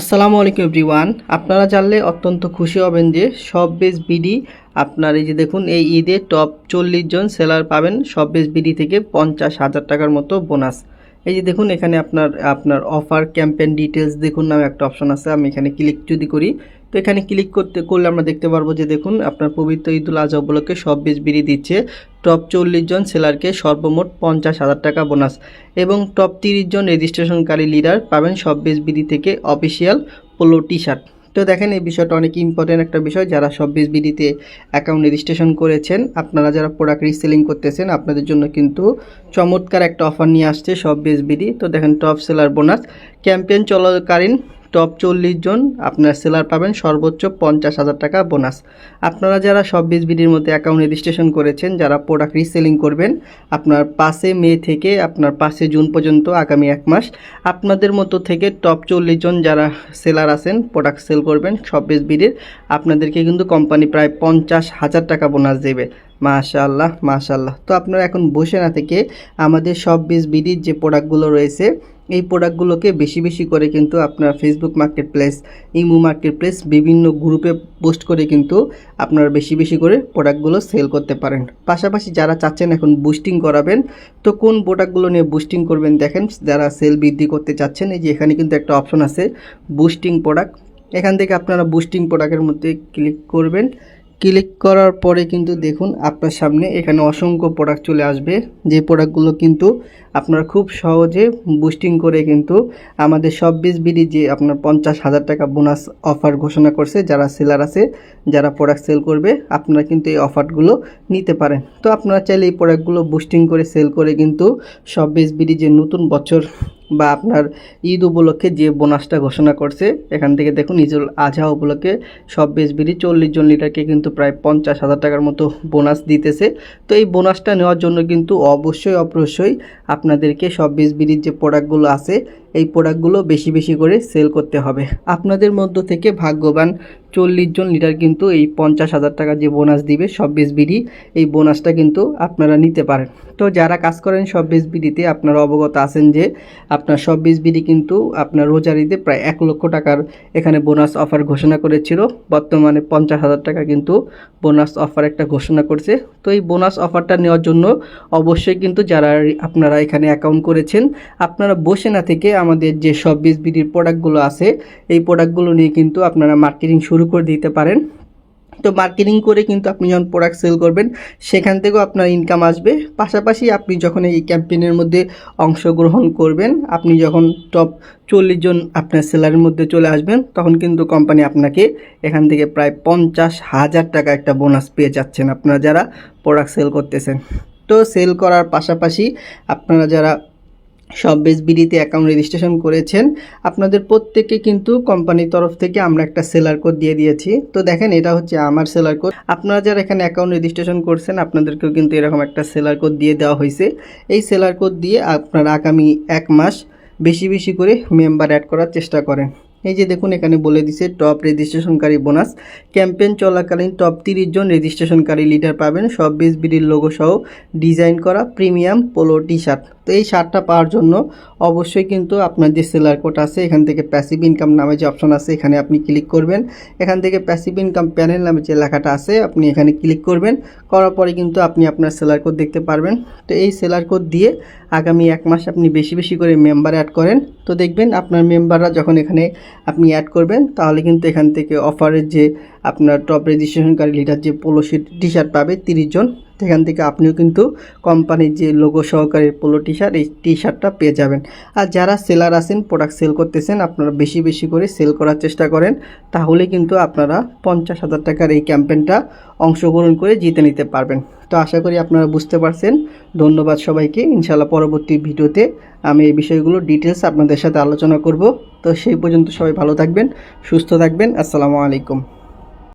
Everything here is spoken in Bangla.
আসসালামু আলাইকুম এভরিওয়ান। আপনারা জানলে অত্যন্ত খুশি হবেন যে সব বেশ বিডি আপনার এই যে দেখুন, এই ঈদে টপ চল্লিশ জন সেলার পাবেন সব বেশ বিডি থেকে পঞ্চাশ হাজার টাকার মতো বোনাস এই যে দেখুন, এখানে আপনার আপনার অফার ক্যাম্পেন ডিটেলস দেখুন নামে একটা অপশন আছে, আমি এখানে ক্লিক যদি করি, তো এখানে ক্লিক করতে, করলে আমরা দেখতে পারব যে দেখুন, আপনার পবিত্র ঈদুল আজহা উপলক্ষে সব বেশ বিডি দিচ্ছে। টপ চল্লিশ জন সেলারকে সর্বমোট পঞ্চাশ হাজার টাকা বোনাস এবং টপ তিরিশ জন রেজিস্ট্রেশনকারী লিডার পাবেন সব বেশ বিডি থেকে অফিসিয়াল পোলো টি শার্ট তো দেখেন, এই বিষয়টা অনেক ইম্পর্টেন্ট একটা বিষয়। যারা সব বিস বিডিতে অ্যাকাউন্ট রেজিস্ট্রেশন করেছেন, আপনারা যারা প্রোডাক্ট রিসেলিং করতেছেন, আপনাদের জন্য কিন্তু চমৎকার একটা অফার নিয়ে আসছে সব বিস বিডি। তো দেখেন টপ সেলার বোনাস ক্যাম্পেন চলাকালীন টপ চল্লিশ জন আপনার সেলার পাবেন সর্বোচ্চ পঞ্চাশ হাজার টাকা বোনাস আপনারা যারা সব বিস বিডির মধ্যে অ্যাকাউন্ট রেজিস্ট্রেশন করেছেন, যারা প্রোডাক্ট রিসেলিং করবেন, আপনার পাঁচে মে থেকে আপনার পাঁচে জুন পর্যন্ত আগামী এক মাস, আপনাদের মতো থেকে টপ চল্লিশ জন যারা সেলার আছেন প্রোডাক্ট সেল করবেন সব বিস বিডির আপনাদেরকে কিন্তু কোম্পানি প্রায় পঞ্চাশ হাজার টাকা বোনাস দেবে। মাশাআল্লাহ মাশাআল্লাহ। তো আপনারা এখন বসে না থেকে আমাদের সব বিস বিডির যে প্রোডাক্টগুলো রয়েছে এই প্রোডাক্টগুলোকে বেশি বেশি করে কিন্তু আপনার Facebook marketplace imo marketplace বিভিন্ন গ্রুপে পোস্ট করে কিন্তু আপনারা বেশি বেশি করে প্রোডাক্টগুলো সেল করতে পারেন। পাশাপাশি যারা চাচ্ছেন এখন বুস্টিং করাবেন, তো কোন প্রোডাক্টগুলো নিয়ে বুস্টিং করবেন দেখেন, যারা সেল বৃদ্ধি করতে চাচ্ছেন, এই যে এখানে কিন্তু একটা অপশন আছে বুস্টিং প্রোডাক্ট এখান থেকে আপনারা বুস্টিং প্রোডাক্টের মধ্যে ক্লিক করবেন। ক্লিক করার পরে কিন্তু দেখুন, আপনার সামনে এখানে অসংখ্য প্রোডাক্ট চলে আসবে। যে প্রোডাক্টগুলো কিন্তু আপনারা খুব সহজে বুস্টিং করে কিন্তু আমাদের সব বিস বিডি যে আপনার পঞ্চাশ হাজার টাকা বোনাস অফার ঘোষণা করছে, যারা সেলার আছে, যারা প্রোডাক্ট সেল করবে, আপনারা কিন্তু এই অফারগুলো নিতে পারেন। তো আপনারা চাইলে এই প্রোডাক্টগুলো বুস্টিং করে সেল করে কিন্তু সব বিস বিডি যে নতুন বছর বা আপনার ঈদ উপলক্ষে যে বোনাসটা ঘোষণা করছে, এখান থেকে দেখুন ঈদুল আজহা উপলক্ষে সব বেসবিডি চল্লিশ জন লিটারকে কিন্তু প্রায় পঞ্চাশ হাজার টাকার মতো বোনাস দিতেছে। তো এই বোনাসটা নেওয়ার জন্য কিন্তু অবশ্যই অবশ্যই আপনাদেরকে সব বেসবিডির যে প্রোডাক্টগুলো আছে এই প্রোডাক্টগুলো বেশি বেশি করে সেল করতে হবে। আপনাদের মধ্য থেকে ভাগ্যবান চল্লিশ জন লিটার কিন্তু এই পঞ্চাশ হাজার টাকা যে বোনাস দিবে সব বেস বিডি, এই বোনাসটা কিন্তু আপনারা নিতে পারেন। তো যারা কাজ করেন সব বেস বিডিতে আপনারা অবগত আছেন যে আপনার সব বেস বিডি কিন্তু আপনার রোজারিতে প্রায় এক লক্ষ টাকার এখানে বোনাস অফার ঘোষণা করেছিল। বর্তমানে পঞ্চাশ হাজার টাকা কিন্তু বোনাস অফার একটা ঘোষণা করছে। তো এই বোনাস অফারটা নেওয়ার জন্য অবশ্যই কিন্তু যারা আপনারা এখানে অ্যাকাউন্ট করেছেন, আপনারা বসে না থেকে আমাদের যে সব বিস বিডির প্রোডাক্টগুলো আছে, এই প্রোডাক্টগুলো নিয়ে কিন্তু আপনারা মার্কেটিং শুরু করে দিতে পারেন। তো মার্কেটিং করে কিন্তু আপনি যখন প্রোডাক্ট সেল করবেন, সেখান থেকেও আপনার ইনকাম আসবে। পাশাপাশি আপনি যখন এই ক্যাম্পেইনের মধ্যে অংশগ্রহণ করবেন, আপনি যখন টপ চল্লিশ জন আপনার সেলারের মধ্যে চলে আসবেন, তখন কিন্তু কোম্পানি আপনাকে এখান থেকে প্রায় পঞ্চাশ হাজার টাকা একটা বোনাস পেয়ে যাচ্ছেন আপনারা যারা প্রোডাক্ট সেল করতেছেন। তো সেল করার পাশাপাশি আপনারা যারা সব বেস বিডিতে অ্যাকাউন্ট রেজিস্ট্রেশন করেছেন। আপনাদের প্রত্যেককে কিন্তু কোম্পানির তরফ থেকে আমরা একটা সেলার কোড দিয়ে দিয়েছি। তো দেখেন, এটা হচ্ছে আমার সেলার কোড আপনারা যারা এখানে অ্যাকাউন্ট রেজিস্ট্রেশন করছেন, আপনাদেরকেও কিন্তু এরকম একটা সেলার কোড দিয়ে দেওয়া হয়েছে। এই সেলার কোড দিয়ে আপনারা আগামী এক মাস বেশি বেশি করে মেম্বার অ্যাড করার চেষ্টা করেন। এই যে দেখুন, এখানে বলে দিছে টপ রেজিস্ট্রেশনকারী বোনাস ক্যাম্পেইন চলাকালীন টপ তিরিশ জন রেজিস্ট্রেশনকারী লিডার পাবেন। সব বিস বিডির লোগো সহ ডিজাইন করা প্রিমিয়াম পোলো টি শার্ট তো এই শার্টটা পাওয়ার জন্য অবশ্যই কিন্তু আপনার যে সেলার কোড আছে, এখান থেকে প্যাসিভ ইনকাম নামে যে অপশন আছে, এখানে আপনি ক্লিক করবেন। এখান থেকে প্যাসিভ ইনকাম প্যানেল নামে যে লেখাটা আছে, আপনি এখানে ক্লিক করবেন। করার পরে কিন্তু আপনি আপনার সেলার কোড দেখতে পারবেন। তো এই সেলার কোড দিয়ে আগামী এক মাস আপনি বেশি বেশি করে মেম্বার অ্যাড করেন। তো দেখবেন আপনার মেম্বাররা যখন এখানে আপনি অ্যাড করবেন, তাহলে কিন্তু এখান থেকে অফারের যে আপনার টপ রেজিস্ট্রেশনকারী লিডার যে পোলো টি শার্ট পাবে, তিরিশ জন। সেখান থেকে আপনিও কিন্তু কোম্পানির যে লোগো সহকারী পোলো টি শার্ট এই টি শার্টটা পেয়ে যাবেন। আর যারা সেলার আছেন প্রোডাক্ট সেল করতেছেন, আপনারা বেশি বেশি করে সেল করার চেষ্টা করেন, তাহলে কিন্তু আপনারা পঞ্চাশ হাজার টাকার এই ক্যাম্পেইনটা অংশগ্রহণ করে জিতে নিতে পারবেন। তো আশা করি আপনারা বুঝতে পারছেন। ধন্যবাদ সবাইকে। ইনশাল্লাহ পরবর্তী ভিডিওতে আমি এই বিষয়গুলো ডিটেলস আপনাদের সাথে আলোচনা করব। তো সেই পর্যন্ত সবাই ভালো থাকবেন, সুস্থ থাকবেন। আসসালামু আলাইকুম।